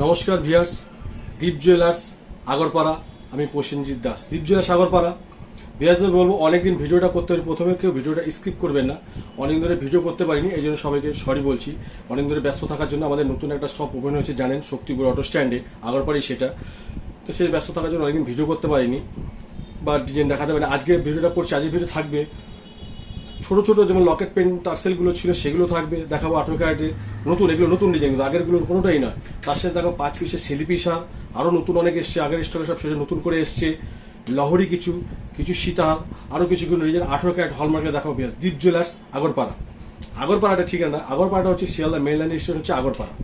নমস্কার ভিয়ার্স দীপ জুয়েলার্স আগরপাড়া, আমি প্রসেনজিৎ দাস। দীপ জুয়েলার্স আগরপাড়া। ভিয়ার্সদের বলব, অনেকদিন ভিডিওটা করতে পারি প্রথমে কেউ ভিডিওটা স্কিপ করবেন না। অনেক ধরে ভিডিও করতে পারিনি, এই জন্য সবাইকে সরি বলছি। অনেক ধরে ব্যস্ত থাকার জন্য আমাদের নতুন একটা শপ ওপেন হয়েছে, জানেন, শক্তিপুর অটো স্ট্যান্ডে আগরপাড়ি সেটা। তো সেই ব্যস্ত থাকার জন্য অনেকদিন ভিডিও করতে পারিনি। বা ডিজাইন দেখাতে পারিনি। আজকে ভিডিওটা করছি, আজকের ভিডিও থাকবে ছোট ছোট যেমন লকেট পেন টার্সেলগুলো ছিল, সেগুলো থাকবে। দেখাবো আঠেরো ক্যারেটে নতুন, এগুলো নতুন ডিজাইন আগেরগুলোর কোনোটাই নয়। তার সাথে দেখো পাঁচ পিসের শিল্পী সার আরও নতুন অনেক এসছে, আগের স্টকে সব সেটা নতুন করে এসছে। লহরি কিছু কিছু সীতাহার আরও কিছু কিছু ডিজাইন আঠেরো ক্যারেট হলমার্কে দেখাবো পেঁয়াজ দীপ জুয়েলার্স আগরপাড়া। আগরপাড়াটা ঠিক না? আগরপাড়াটা হচ্ছে শিয়ালদা মেন লাইন স্টেশন হচ্ছে আগরপাড়া।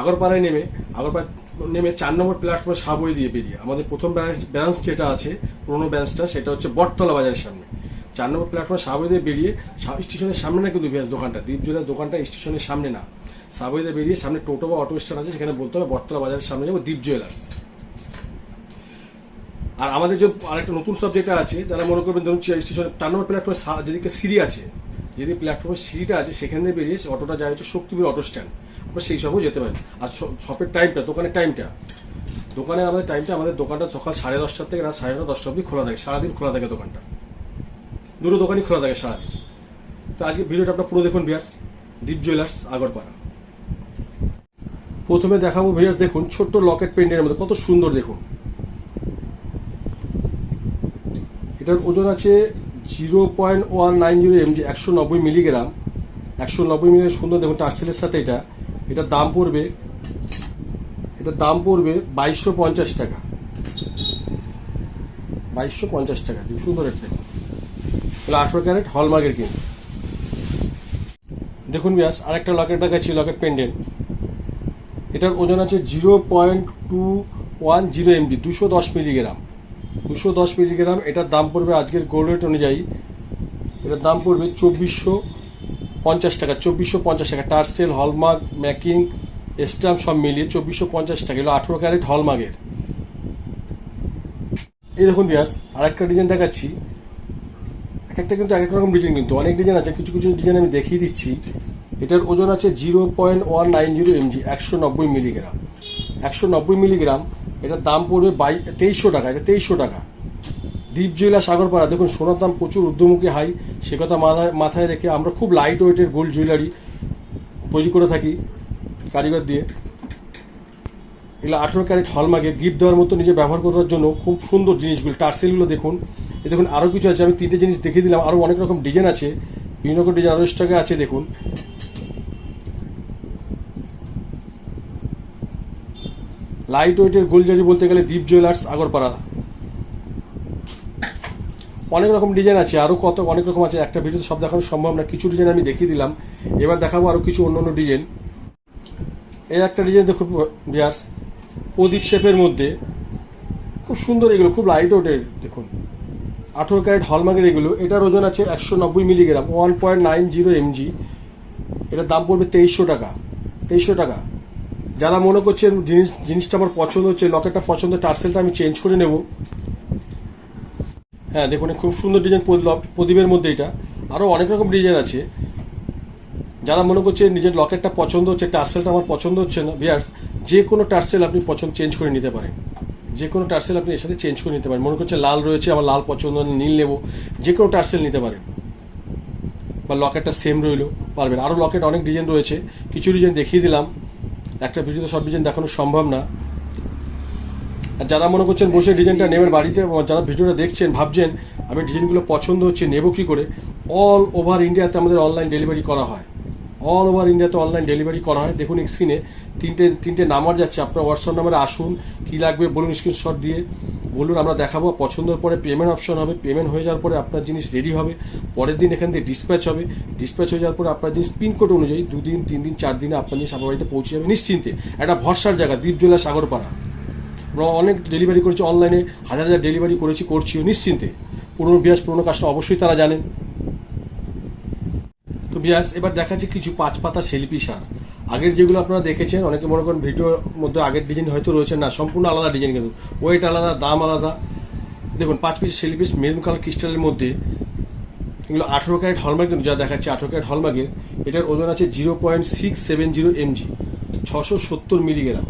আগরপাড়ায় নেমে, আগরপাড়া নেমে চার নম্বর প্ল্যাটফর্মে সাবই দিয়ে বেরিয়ে, আমাদের প্রথম ব্রাঞ্চ যেটা আছে, পুরোনো ব্রাঞ্চটা সেটা হচ্ছে বটতলা বাজারের সামনে। চার নম্বর প্ল্যাটফর্মে দিয়ে বেরিয়ে স্টেশনের সামনে না কিন্তু পেঁয়াজ দোকানটা। দ্বীপ জুয়েলার্স দোকানটা স্টেশনের সামনে না। দিয়ে বেরিয়ে সামনে টোটো বা অটো স্ট্যান্ড আছে, সেখানে বলতে হবে বটতলা বাজারের সামনে যাব দীপ জুয়েলার্স আর আমাদের যে আরেকটা নতুন সাবজেক্ট আছে, যারা মনে করবেন ধরুন স্টেশনে চার নম্বর প্ল্যাটফর্মে যেদিকে সিঁড়ি আছে যদি প্ল্যাটফর্মের সিঁড়িটা আছে, সেখান থেকে বেরিয়ে অটোটা যায় হচ্ছে শক্তিপুর অটো স্ট্যান্ড আপনার সেই সবও যেতে পারেন। আর শপের টাইমটা দোকানের টাইমটা দোকানে আমাদের টাইমটা আমাদের দোকানটা সকাল সাড়ে দশটার থেকে রাত সাড়ে নটা দশটা অবধি খোলা থাকে, সারাদিন খোলা থাকে দোকানটা। দুটো দোকানই খোলা থাকে সারাদিন। তো আজকে ভিডিওটা আপনার পুরো দেখুন বিয়ার্স দীপ জুয়েলার্স আগরপাড়া। প্রথমে দেখাবো ভিয়ার্স দেখুন, ছোট্ট লকেট পেন্ডের মধ্যে, কত সুন্দর দেখুন। এটার ওজন আছে zero point one nine zero mg একশো নব্বই মিলিগ্রাম। একশো নব্বই মিলি সুন্দর দেখুন টার্সেলের সাথে এটা। এটার দাম পড়বে, এটার দাম পড়বে বাইশশো পঞ্চাশ টাকা। বাইশশো পঞ্চাশ টাকা সুন্দর একটা। তাহলে আঠেরো ক্যারেট, হলমার্কের কিন্তু দেখুন ব্যাস, আরেকটা লকেট দেখাচ্ছি, লকেট পেন্ডেন্ট এটার ওজন আছে zero point two one zero mg দুশো দশ মিলিগ্রাম। দুশো দশ মিলিগ্রাম, এটার দাম পড়বে আজকের গোল্ড রেট অনুযায়ী, এটার দাম পড়বে চব্বিশশো পঞ্চাশ টাকা, চব্বিশশো পঞ্চাশ টাকা। টার্সেল হলমার্ক, ম্যাকিং, স্ট্যাম্প সব মিলিয়ে চব্বিশশো পঞ্চাশ টাকা। এগুলো আঠেরো ক্যারেট, হলমার্কের। এই দেখুন বিয়াস, আরেকটা ডিজাইন দেখাচ্ছি। এক একটা কিন্তু এক এক রকম ডিজাইন কিন্তু। অনেক ডিজাইন আছে, কিছু কিছু ডিজাইন আমি দেখিয়ে দিচ্ছি। এটার ওজন আছে zero point one nine zero mg একশো নব্বই মিলিগ্রাম একশো নব্বই মিলিগ্রাম এটার দাম পড়বে বাই, তেইশশো টাকা, এটা তেইশশো টাকা। দ্বীপ জুয়েলার সাগরপাড়া, দেখুন, সোনার দাম প্রচুর, ঊর্ধ্বমুখী হাই। সে কথা মাথায় মাথায় রেখে আমরা খুব লাইট ওয়েটের গোল্ড জুয়েলারি তৈরি করে থাকি কারিগর দিয়ে। এগুলো আঠেরো ক্যারেট হলমার্কে গিফট দেওয়ার মতো নিজে ব্যবহার করার জন্য খুব সুন্দর জিনিসগুলো, টার্সেলগুলো দেখুন। এ দেখুন আরও কিছু আছে, আমি তিনটে জিনিস দেখিয়ে দিলাম আরও অনেক রকম ডিজাইন আছে, বিভিন্ন রকম ডিজাইন আরও স্টকে আছে, দেখুন। লাইট ওয়েটের গোলজারি বলতে গেলে দীপ জুয়েলার্স আগরপাড়া। অনেক রকম ডিজাইন আছে আরও কত, অনেক রকম আছে, একটা ভিডিওতে সব দেখানো সম্ভব না, কিছু ডিজাইন আমি দেখিয়ে দিলাম, এবার দেখাবো আরও কিছু অন্য অন্য ডিজাইন। এই একটা ডিজাইন দেখুন বিয়ার্স প্রদীপ শেপের মধ্যে, খুব সুন্দর এগুলো, খুব লাইট ওয়েটের দেখুন। আঠেরো ক্যারেট হলমার্কের এগুলো, এটার ওজন আছে একশো নব্বই milligram one point nine zero mg এটার দাম পড়বে তেইশশো টাকা তেইশশো টাকা। যারা মনে করছেন জিনিস জিনিসটা আমার পছন্দ হচ্ছে, লকেটটা পছন্দ টার্সেলটা আমি চেঞ্জ করে নেব। হ্যাঁ দেখুন খুব সুন্দর ডিজাইন প্রদীপের মধ্যে এটা। আরও অনেক রকম ডিজাইন আছে। যারা মনে করছে নিজের লকেটটা পছন্দ হচ্ছে, টার্সেলটা আমার পছন্দ হচ্ছে না বিয়ার্স যে কোনো টার্সেল আপনি পছন্দ চেঞ্জ করে নিতে পারেন। যে কোনো টার্সেল আপনি এর সাথে চেঞ্জ করে নিতে পারেন। মনে করছে লাল রয়েছে আমার লাল পছন্দ নীল নেব। যে কোনো টার্সেল নিতে পারেন। বা লকেটটা সেম রইল, পারবেন। আরও লকেট অনেক ডিজাইন রয়েছে। কিছু ডিজাইন দেখিয়ে দিলাম। একটা ভিডিওতে সব ডিজাইন দেখানো সম্ভব না। আর যারা মনে করছেন বসে ডিজাইনটা নেবেন বাড়িতে যারা ভিডিওটা দেখছেন, ভাবছেন, আমি ডিজাইনগুলো পছন্দ হচ্ছে, নেব কি করে? অল ওভার ইন্ডিয়াতে আমাদের অনলাইন ডেলিভারি করা হয়। অল ওভার ইন্ডিয়াতে অনলাইন ডেলিভারি করা হয়। দেখুন স্ক্রিনে তিনটে তিনটে নাম্বার যাচ্ছে। আপনার হোয়াটসঅ্যাপ নাম্বারে আসুন, কি লাগবে বলুন স্ক্রিনশট দিয়ে। বলুন, আমরা দেখাবো। পছন্দের পরে পেমেন্ট অপশন হবে। পেমেন্ট হয়ে যাওয়ার পরে আপনার জিনিস রেডি হবে। পরের দিন এখান থেকে ডিসপ্যাচ হবে। ডিসপ্যাচ হয়ে যাওয়ার পরে আপনার জিনিস পিনকোড অনুযায়ী দুদিন তিন দিন চার দিনে আপনার জিনিস আপনার বাড়িতে পৌঁছে যাবে নিশ্চিন্তে। একটা ভরসার জায়গা, দ্বীপ জেলা সাগরপাড়া। আমরা অনেক ডেলিভারি করেছি অনলাইনে হাজার হাজার ডেলিভারি করেছি, করছিও নিশ্চিন্তে। পুরনো বিয়াস পুরনো কাজটা অবশ্যই তারা জানেন। বিয়াস, এবার দেখাচ্ছি কিছু পাঁচ পাতা শিল্পী সার। আগের যেগুলো আপনারা দেখেছেন, অনেকে মনে করেন ভিডিওর মধ্যে আগের ডিজাইন হয়তো রয়েছে। না, সম্পূর্ণ আলাদা ডিজাইন কিন্তু। ওয়েট আলাদা, দাম আলাদা। দেখুন, পাঁচ পিস শিল্পী মেরুন কালার ক্রিস্টালের মধ্যে এগুলো আঠেরো ক্যারেট হলমার্ক কিন্তু যা দেখাচ্ছে, আঠেরো ক্যারেট হলমার্কের এটার ওজন আছে zero point six seven zero mg ছশো সত্তর মিলিগ্রাম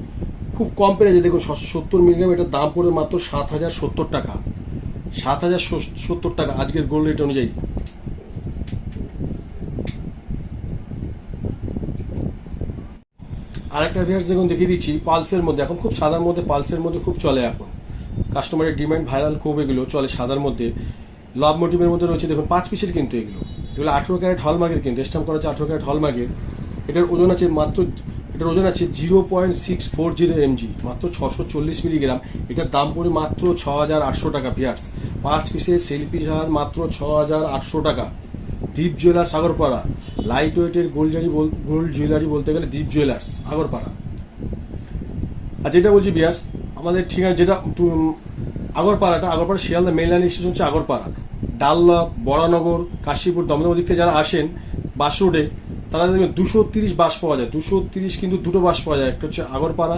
খুব কম পেরেছে দেখুন, ছশো সত্তর মিলিগ্রাম এটার দাম পড়বে মাত্র সাত হাজার সত্তর টাকা। সাত হাজার সত্তর টাকা, আজকের গোল্ড রেট অনুযায়ী। আরেকটা ভিয়ার্স দেখুন, দেখিয়ে দিচ্ছি পালসের মধ্যে। এখন খুব সাদার মধ্যে পালসের মধ্যে খুব চলে এখন। কাস্টমারের ডিমান্ড ভাইরাল খুব এগুলো, চলে সাদার মধ্যে। লাভ মোটিভের মধ্যে রয়েছে, দেখুন, পাঁচ পিসের কিন্তু এগুলো। এগুলো আঠেরো ক্যারেট হলমার্কের কিন্তু স্টাম্প করা হচ্ছে আঠেরো ক্যারেট হলমার্কের এটার ওজন আছে মাত্র, এটার ওজন আছে zero point six four zero mg মাত্র ছশো চল্লিশ মিলিগ্রাম এটার দাম পড়ে মাত্র ছ হাজার আটশো টাকা পিয়ার্স পাঁচ পিসের সেলফি চার্জ মাত্র ছ হাজার আটশো টাকা। দ্বীপ জুয়েলার্স আগরপাড়া লাইট ওয়েটের গোল্ডারি গোল্ড জুয়েলারি বলতে গেলে দ্বীপ জুয়েলার্স আগরপাড়া আর যেটা বলছি বিয়াস, আমাদের ঠিকানা যেটা আগরপাড়াটা Agarpara Sealdah main line station হচ্ছে আগরপাড়া ডাল্লা বরানগর, কাশীপুর, দমদম ওদিক থেকে যারা আসেন বাস রোডে তারা দেখবেন দুশো তিরিশ বাস পাওয়া যায়। দুশো তিরিশ কিন্তু দুটো বাস পাওয়া যায়। একটা হচ্ছে আগরপাড়া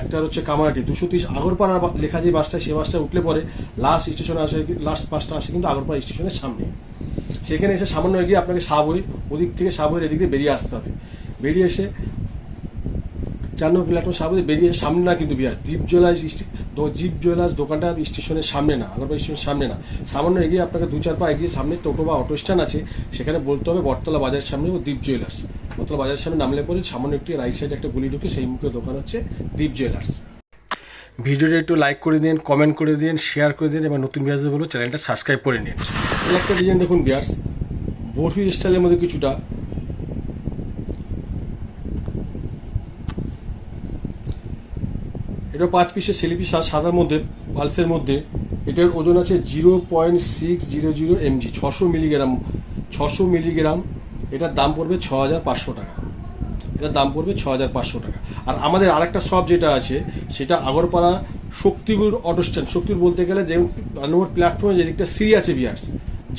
একটা হচ্ছে কামারহাটি দুশো তিরিশ আগরপাড়া লেখা যে বাসটা, সে বাসটা উঠলে পরে লাস্ট স্টেশনে আসে লাস্ট বাসটা আসে কিন্তু আগরপাড়া স্টেশনের সামনে। সেখানে এসে সামান্য এগিয়ে আপনাকে সাবই ওদিক থেকে সাবইয়ের এদিক দিয়ে বেরিয়ে আসতে হবে। বেরিয়ে এসে চার নম্বর প্ল্যাটফর্ম সামনে বেরিয়ে এসে সামনে না কিন্তু বিহার, জিপ জুয়েলার্স জিপ জুয়েলার্স দোকানটা স্টেশনের সামনে না আগরপাড়া স্টেশনের সামনে না। সামান্য এগিয়ে আপনাকে দু চার পা এগিয়ে সামনে টোটো বা অটো স্ট্যান্ড আছে, সেখানে বলতে হবে বটতলা বাজারের সামনে ও দ্বীপ জুয়েলার্স। বটতলা বাজারের সামনে নামলে পরে সামান্য একটি রাইট সাইডে একটা গুলি ঢুকে সেই মুখে দোকান হচ্ছে দ্বীপ জুয়েলার্স। ভিডিওটা একটু লাইক করে দিন কমেন্ট করে দিন শেয়ার করে দিন, এবং নতুন বিয়ার্সদের বলো চ্যানেলটা সাবস্ক্রাইব করে নিন। একটা ডিজাইন দেখুন বিয়ার্স বরফি স্টাইলের মধ্যে কিছুটা। এটা পাঁচ পিসের সেলিপি সাদার মধ্যে পালসের মধ্যে, এটার ওজন আছে zero point six zero zero mg ছশো মিলিগ্রাম ছশো মিলিগ্রাম এটার দাম পড়বে ছ হাজার পাঁচশো টাকা। এটার দাম পড়বে ছ হাজার পাঁচশো টাকা। আর আমাদের আরেকটা শপ যেটা আছে, সেটা আগরপাড়া শক্তিপুর অটো স্ট্যান্ড শক্তিপুর বলতে গেলে যে নম্বর প্ল্যাটফর্মে যেদিকটা সিঁড়ি আছে বিয়ার্স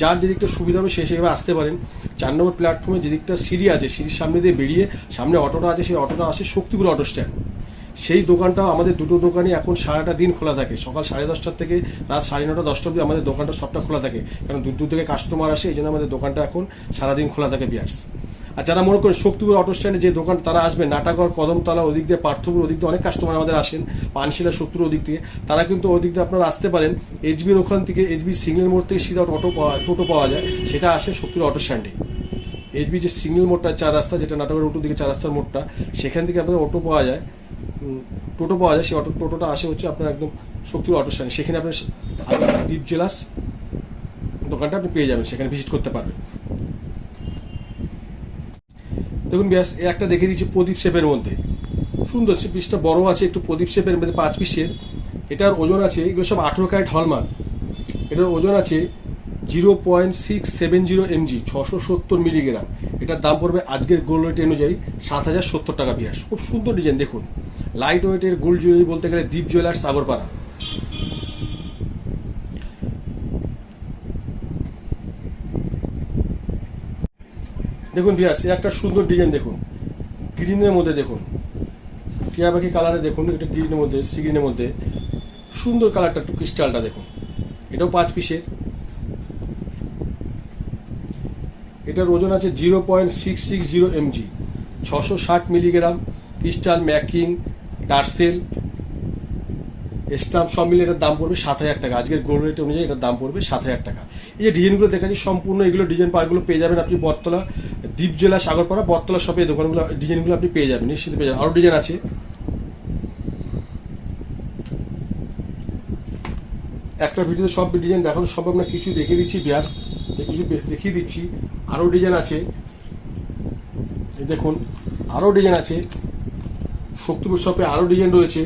যার যেদিকটা সুবিধা হবে সে সেভাবে আসতে পারেন। চার নম্বর প্ল্যাটফর্মে যেদিকটা সিঁড়ি আছে, সিঁড়ির সামনে দিয়ে বেরিয়ে সামনে অটোটা আছে, সেই অটোটা আসে শক্তিপুর অটো স্ট্যান্ড সেই দোকানটা আমাদের দুটো দোকানই এখন সারাটা দিন খোলা থাকে। সকাল সাড়ে দশটার থেকে রাত সাড়ে নটা, দশটা অবধি আমাদের দোকানটা সবটা খোলা থাকে। কারণ দূর দূর থেকে কাস্টমার আসে, এই জন্য আমাদের দোকানটা এখন সারাদিন খোলা থাকে বিয়ার্স আর যারা মনে করেন শক্তিপুর অটো স্ট্যান্ডে যে দোকান তারা আসবেন নাটাগর কদমতলা ওদিক দিয়ে পার্থপুর ওদিক দিয়ে অনেক কাস্টমার আমাদের আসেন, পানশিলা, শক্তিপুর ওদিক থেকে। তারা কিন্তু ওদিক দিয়ে আপনারা আসতে পারেন। এইচবির ওখান থেকে এইচবি সিগন্যাল মোড় থেকে সিধা অটো টোটো পাওয়া যায়। সেটা আসে শক্তিপুর অটো স্ট্যান্ডে এইচবি যে সিগন্যাল মোড়টা, চার রাস্তা যেটা নাটকের উল্টো দিকে চার রাস্তার মোড়টা, সেখান থেকে আপনাদের অটো পাওয়া যায়। টোটো পাওয়া যায়। সেই অটো টোটোটা আসে হচ্ছে আপনার একদম শক্তির অটো স্ট্যান্ড সেখানে আপনার দ্বীপ জেলাস দোকানটা আপনি পেয়ে যাবেন। সেখানে ভিজিট করতে পারবেন। দেখুন ব্যাস একটা দেখে দিচ্ছি প্রদীপ শেপের মধ্যে। সুন্দর, সে পিসটা বড় আছে, একটু প্রদীপ শেপের মধ্যে পাঁচ পিসের। এটার ওজন আছে, এগুলো সব আঠেরো ক্যারেট হলমার্ক। এটার ওজন আছে zero point six seven zero mg, ছশো সত্তর মিলিগ্রাম। এটার দাম পড়বে আজকের গোল্ড রেট অনুযায়ী সাত হাজার সত্তর টাকা বিয়াস। খুব সুন্দর ডিজাইন, দেখুন। লাইট ওয়েটের গোল্ড জুয়েলারি বলতে গেলে দ্বীপ জুয়েলার্স সাগরপাড়া। দেখুন বিয়াস একটা সুন্দর ডিজাইন দেখুন। গ্রিনের মধ্যে দেখুন। টিয়া পাখি কালারে দেখুন, এটা গ্রিনের মধ্যে সি গ্রিনের মধ্যে। সুন্দর কালারটা ক্রিস্টালটা দেখুন। এটাও পাঁচ পিসের এটার ওজন আছে zero point six six zero mg ছশো ষাট milligram crystal making tassel stamp সব মিলে এটার দাম পড়বে সাত হাজার টাকা। আজকের গোল্ড রেট অনুযায়ী এটার দাম পড়বে সাত হাজার টাকা। এই যে ডিজাইনগুলো দেখা দেখাচ্ছি, সম্পূর্ণ এগুলো ডিজাইন পাগুলো পেয়ে যাবেন আপনি বটতলা দ্বীপ জেলা সাগরপাড়া, বটতলা শপে এই দোকানগুলো, ডিজাইনগুলো আপনি পেয়ে যাবেন নিশ্চিত পেয়ে যাবেন। আরও ডিজাইন আছে। একটা ভিডিওতে সব ডিজাইন দেখানো সম্ভব না, কিছু দেখিয়ে দিচ্ছি, ব্যাস, কিছু দেখিয়ে দিচ্ছি। আরও ডিজাইন আছে। দেখুন আরও ডিজাইন আছে। শক্তিপুর শপে আরও ডিজাইন রয়েছে।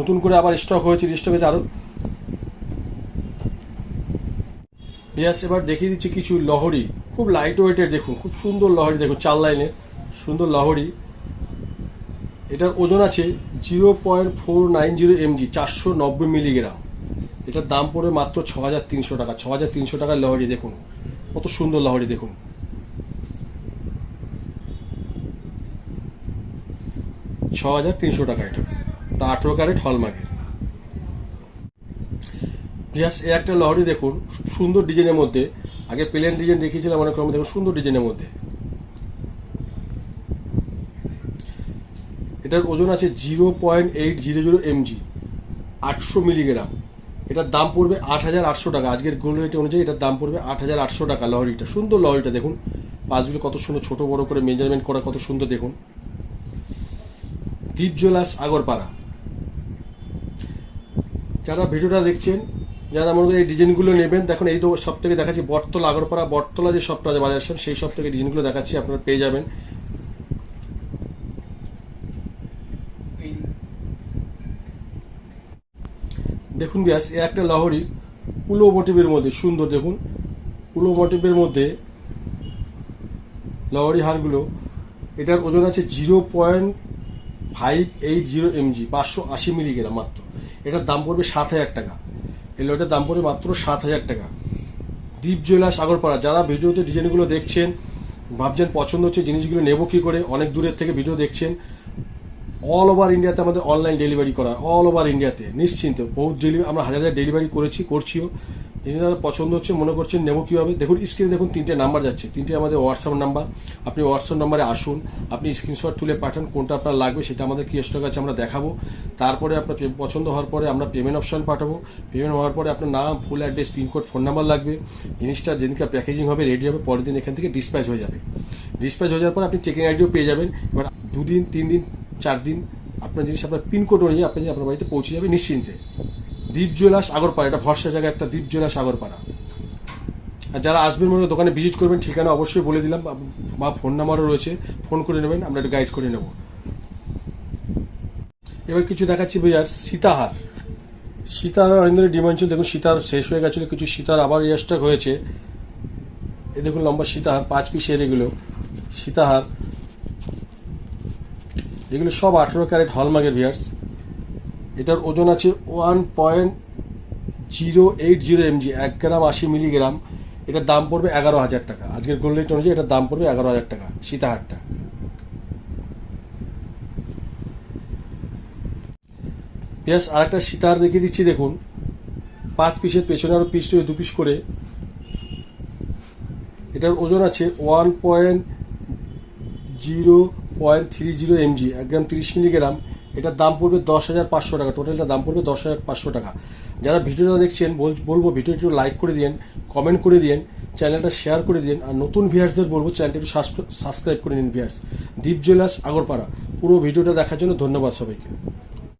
নতুন করে আবার স্টক হয়েছে স্টক হয়েছে আরও ইয়াস এবার দেখিয়ে দিচ্ছি কিছু লহরি। খুব লাইট ওয়েটের দেখুন, খুব সুন্দর লহরি দেখুন, চার লাইনের, সুন্দর লহরি। এটার ওজন আছে zero point four nine zero mg, চারশো নব্বই মিলিগ্রাম। এটার দাম পড়ে মাত্র ছ হাজার তিনশো টাকা, ছ হাজার তিনশো টাকার লহরি দেখুন, কত সুন্দর লহরি দেখুন। ছ হাজার তিনশো টাকা এটা। ওটা আঠেরো ক্যারেট হলমার্কের জাস্ট এ একটা লহরি দেখুন, সুন্দর ডিজাইনের মধ্যে। আগে প্লেন ডিজাইন দেখিয়েছিলাম অনেক রকম দেখুন সুন্দর ডিজাইনের মধ্যে। এটার ওজন আছে zero point eight zero zero mg, আটশো মিলিগ্রাম। এটার দাম পড়বে আট হাজার আটশো টাকা। আজকের গোল্ড রেট অনুযায়ী এটার দাম পড়বে আট হাজার আটশো টাকা লহরিটা। সুন্দর লহরিটা দেখুন। পাঁচগুলো কত সুন্দর, ছোট বড় করে মেজারমেন্ট করা কত সুন্দর দেখুন। দীপ জোলাস আগরপাড়া। যারা ভিডিওটা দেখছেন যারা মনে করেন এই ডিজাইনগুলো নেবেন দেখুন এই তো সব থেকে দেখাচ্ছি বটতলা আগরপাড়া বটতলা যে সবটা আছে বাজার সামনে, সেই সব থেকে ডিজাইনগুলো দেখাচ্ছি আপনারা পেয়ে যাবেন। দেখুন বিয়াস এ একটা লহরি কুলো মোটিভের মধ্যে সুন্দর দেখুন কুলো মোটিভের মধ্যে লহরি হারগুলো এটার ওজন আছে zero point five eight zero mg পাঁচশো আশি মিলিগ্রাম মাত্র। এটার দাম পড়বে সাত হাজার টাকা। এই লটের দাম পড়বে মাত্র সাত হাজার টাকা। দ্বীপ জুয়েলার্স আগরপাড়া, যারা ভিডিওতে ডিজাইনগুলো দেখছেন, ভাবছেন পছন্দ হচ্ছে জিনিসগুলো নেব কী করে, অনেক দূরের থেকে ভিডিও দেখছেন অল ওভার ইন্ডিয়াতে আমাদের অনলাইন ডেলিভারি করা অল ওভার ইন্ডিয়াতে নিশ্চিন্তে বহু ডেলিভারি আমরা হাজার হাজার ডেলিভারি করেছি, করছিও। জিনিস যারা পছন্দ হচ্ছে, মনে করছেন নেব কীভাবে? দেখুন স্ক্রিনে দেখুন, তিনটে নাম্বার যাচ্ছে। তিনটে আমাদের হোয়াটসঅ্যাপ নাম্বার আপনি হোয়াটসঅ্যাপ নাম্বারে আসুন, আপনি স্ক্রিনশট তুলে পাঠান, কোনটা আপনার লাগবে সেটা আমাদের কি স্টক আছে আমরা দেখাবো। তারপরে আপনার পছন্দ হওয়ার পরে আমরা পেমেন্ট অপশন পাঠাবো। পেমেন্ট হওয়ার পরে আপনার নাম full address pin code phone number লাগবে। জিনিসটা যেদিনকে প্যাকেজিং হবে রেডি হবে, পরের দিন এখান থেকে ডিসপ্যাচ হয়ে যাবে। ডিসপ্যাচ হয়ে যাওয়ার পর আপনি চেকিং আইডিও পেয়ে যাবেন। এবার দুদিন তিন দিন চার দিন আপনার জিনিস আপনার পিনকোড অনুযায়ী আপনার আপনার বাড়িতে পৌঁছে যাবে নিশ্চিন্তে। দ্বীপ জুয়েলার্স আগরপাড়া, এটা ভরসা জায়গায় একটা দ্বীপ জুয়েলার্স আগরপাড়া। আর যারা আসবেন মনে দোকানে ভিজিট করবেন, ঠিকানা অবশ্যই বলে দিলাম, বা- ফোন নাম্বারও রয়েছে ফোন করে নেবেন, আমরা একটু গাইড করে নেব। এবার কিছু দেখাচ্ছি ভাইয়ার সীতাহার। সীতার অরিন্দরের ডিমান্ড ছিল দেখুন সীতার শেষ হয়ে গেছিল, কিছু সীতার আবার ইয়ারস্টক হয়েছে। এ দেখুন লম্বা সীতাহার, পাঁচ পিসের এগুলো, সীতাহার। এগুলো সব আঠেরো ক্যারেট হলমার্কের ভিয়ার্স এটার ওজন আছে one point zero eight zero mg এক গ্রাম আশি মিলিগ্রাম। এটার দাম পড়বে এগারো হাজার টাকা। আজকের গোল্ড রেট অনুযায়ী এটার দাম পড়বে এগারো হাজার টাকা, সীতাহারটা। আর একটা সীতাহার দেখিয়ে দিচ্ছি, দেখুন। পাঁচ পিসের পেছনে আরও পিস দু পিস করে। এটার ওজন আছে one point zero point three zero mg এক গ্রাম তিরিশ মিলিগ্রাম। এটার দাম পড়বে দশ হাজার পাঁচশো টাকা। টোটালটার দাম পড়বে দশ হাজার পাঁচশো টাকা। যারা ভিডিওটা দেখছেন, বল- বলব ভিডিওটি লাইক করে দিন কমেন্ট করে দিন চ্যানেলটা শেয়ার করে দিন আর নতুন ভিয়ার্সদের বলব চ্যানেলটা একটু সাবস্ক্রাইব করে নিন ভিয়ার্স দীপ জুয়েলার্স আগরপাড়া। পুরো ভিডিওটা দেখার জন্য ধন্যবাদ সবাইকে।